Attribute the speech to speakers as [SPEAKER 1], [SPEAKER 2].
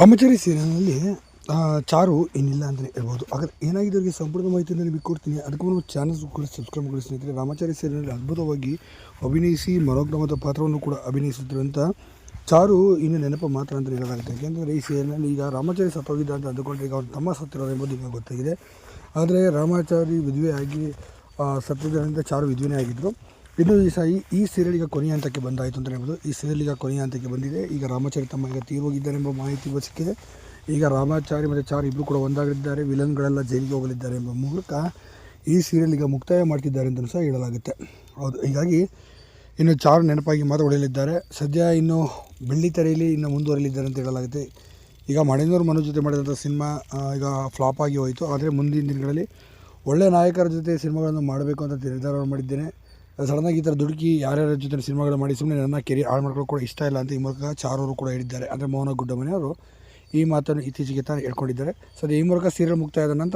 [SPEAKER 1] ರಾಮಚಾರಿ ಸೀರಿಯಲ್ನಲ್ಲಿ ಚಾರು ಏನಿಲ್ಲ ಅಂತಲೇ ಹೇಳ್ಬೋದು. ಹಾಗಾದ್ರೆ ಏನಾಗಿದೆ ಅವರಿಗೆ ಸಂಪೂರ್ಣ ಮಾಹಿತಿಯನ್ನು ನಿಮಗೆ ಕೊಡ್ತೀನಿ. ಅದಕ್ಕೂ ನಾವು ಚಾನಲ್ ಕೂಡ ಸಬ್ಸ್ಕ್ರೈಬ್ ಮಾಡಿ ಸ್ನೇಹಿತರೆ. ರಾಮಚಾರಿ ಸೀರಿಯಲ್ನಲ್ಲಿ ಅದ್ಭುತವಾಗಿ ಅಭಿನಯಿಸಿ ಮನೋಗ್ರಮದ ಪಾತ್ರವನ್ನು ಕೂಡ ಅಭಿನಯಿಸುತ್ತಿರುವಂಥ ಚಾರು ಇನ್ನು ನೆನಪು ಮಾತ್ರ ಅಂತ ಹೇಳಲಾಗುತ್ತೆ ಯಾಕೆಂದರೆ ಈ ಸೀರಿಯಲ್ನಲ್ಲಿ ಈಗ ರಾಮಾಚಾರಿ ಸತ್ತೋಗಿದ್ದ ಅಂತ ಅಂದುಕೊಂಡ್ರೆ ಈಗ ಅವ್ರ ತಮ್ಮ ಸತ್ತಿರೋದು ಎಂಬುದು ಈಗ ಗೊತ್ತಾಗಿದೆ. ಆದರೆ ರಾಮಾಚಾರಿ ವಿಧವೆಯಾಗಿ ಸತ್ತಿದ್ದರಿಂದ ಚಾರು ವಿಧವೆನೇ ಆಗಿದ್ದರು ಇನ್ನು ಈ ಈ ಸೀರಿಯಲ್ ಈಗ ಕೊನೆಯ ಹಂತಕ್ಕೆ ಬಂದಾಯಿತು ಅಂತ ಹೇಳ್ಬೋದು. ಈ ಸೀರಿಯಲ್ ಈಗ ಕೊನೆಯ ಹಂತಕ್ಕೆ ಬಂದಿದೆ. ಈಗ ರಾಮಾಚಾರಿ ತಮ್ಮ ಈಗ ತೀರೋಗಿದ್ದಾರೆ ಎಂಬ ಮಾಹಿತಿ ಸಿಕ್ಕಿದೆ. ಈಗ ರಾಮಾಚಾರಿ ಮತ್ತು ಚಾರ್ ಇಬ್ಬರು ಕೂಡ ಒಂದಾಗಲಿದ್ದಾರೆ. ವಿಲನ್ಗಳೆಲ್ಲ ಜೈಲಿಗೆ ಹೋಗಲಿದ್ದಾರೆ ಎಂಬ ಮೂಲಕ ಈ ಸೀರಿಯಲ್ ಈಗ ಮುಕ್ತಾಯ ಮಾಡ್ತಿದ್ದಾರೆ ಅಂತಲೂ ಸಹ ಹೇಳಲಾಗುತ್ತೆ. ಹೌದು, ಹೀಗಾಗಿ ಇನ್ನು ಚಾರು ನೆನಪಾಗಿ ಮಾತ್ರ ಉಳಿಯಲಿದ್ದಾರೆ. ಸದ್ಯ ಇನ್ನು ಬೆಳ್ಳಿ ತೆರೆಯಲ್ಲಿ ಇನ್ನು ಮುಂದುವರೆಯಲಿದ್ದಾರೆ ಅಂತ ಹೇಳಲಾಗುತ್ತೆ. ಈಗ ಮಣಿನೂರು ಮನು ಜೊತೆ ಮಾಡಿದಂಥ ಸಿನಿಮಾ ಈಗ ಫ್ಲಾಪ್ ಆಗಿ ಹೋಯಿತು. ಆದರೆ ಮುಂದಿನ ದಿನಗಳಲ್ಲಿ ಒಳ್ಳೆಯ ನಾಯಕರ ಜೊತೆ ಸಿನಿಮಾಗಳನ್ನು ಮಾಡಬೇಕು ಅಂತ ನಿರ್ಧಾರವನ್ನು ಮಾಡಿದ್ದೇನೆ. ಸಡನ್ನಾಗಿ ಈ ಥರ ದುಡುಕಿ ಯಾರ್ಯಾರ ಜೊತೆ ಸಿನಿಮಾಗಳು ಮಾಡಿ ಸುಮ್ಮನೆ ನನ್ನ ಕೆರಿ ಹಾಳು ಮಾಡ್ಕೊಳ್ಳೋ ಕೂಡ ಇಷ್ಟ ಇಲ್ಲ ಅಂತ ಈ ಮೂಲಕ ಚಾರವರು ಕೂಡ ಹೇಳಿದ್ದಾರೆ. ಅಂದರೆ ಮೋಹನ ಗುಡ್ಡಮನೆಯವರು ಈ ಮಾತನ್ನು ಇತ್ತೀಚೆಗೆ ತಾನು ಹೇಳ್ಕೊಂಡಿದ್ದಾರೆ. ಸೊ ಈ ಮೂಲಕ ಸೀರಿಯಲ್ ಮುಕ್ತಾಯದ ನಂತರ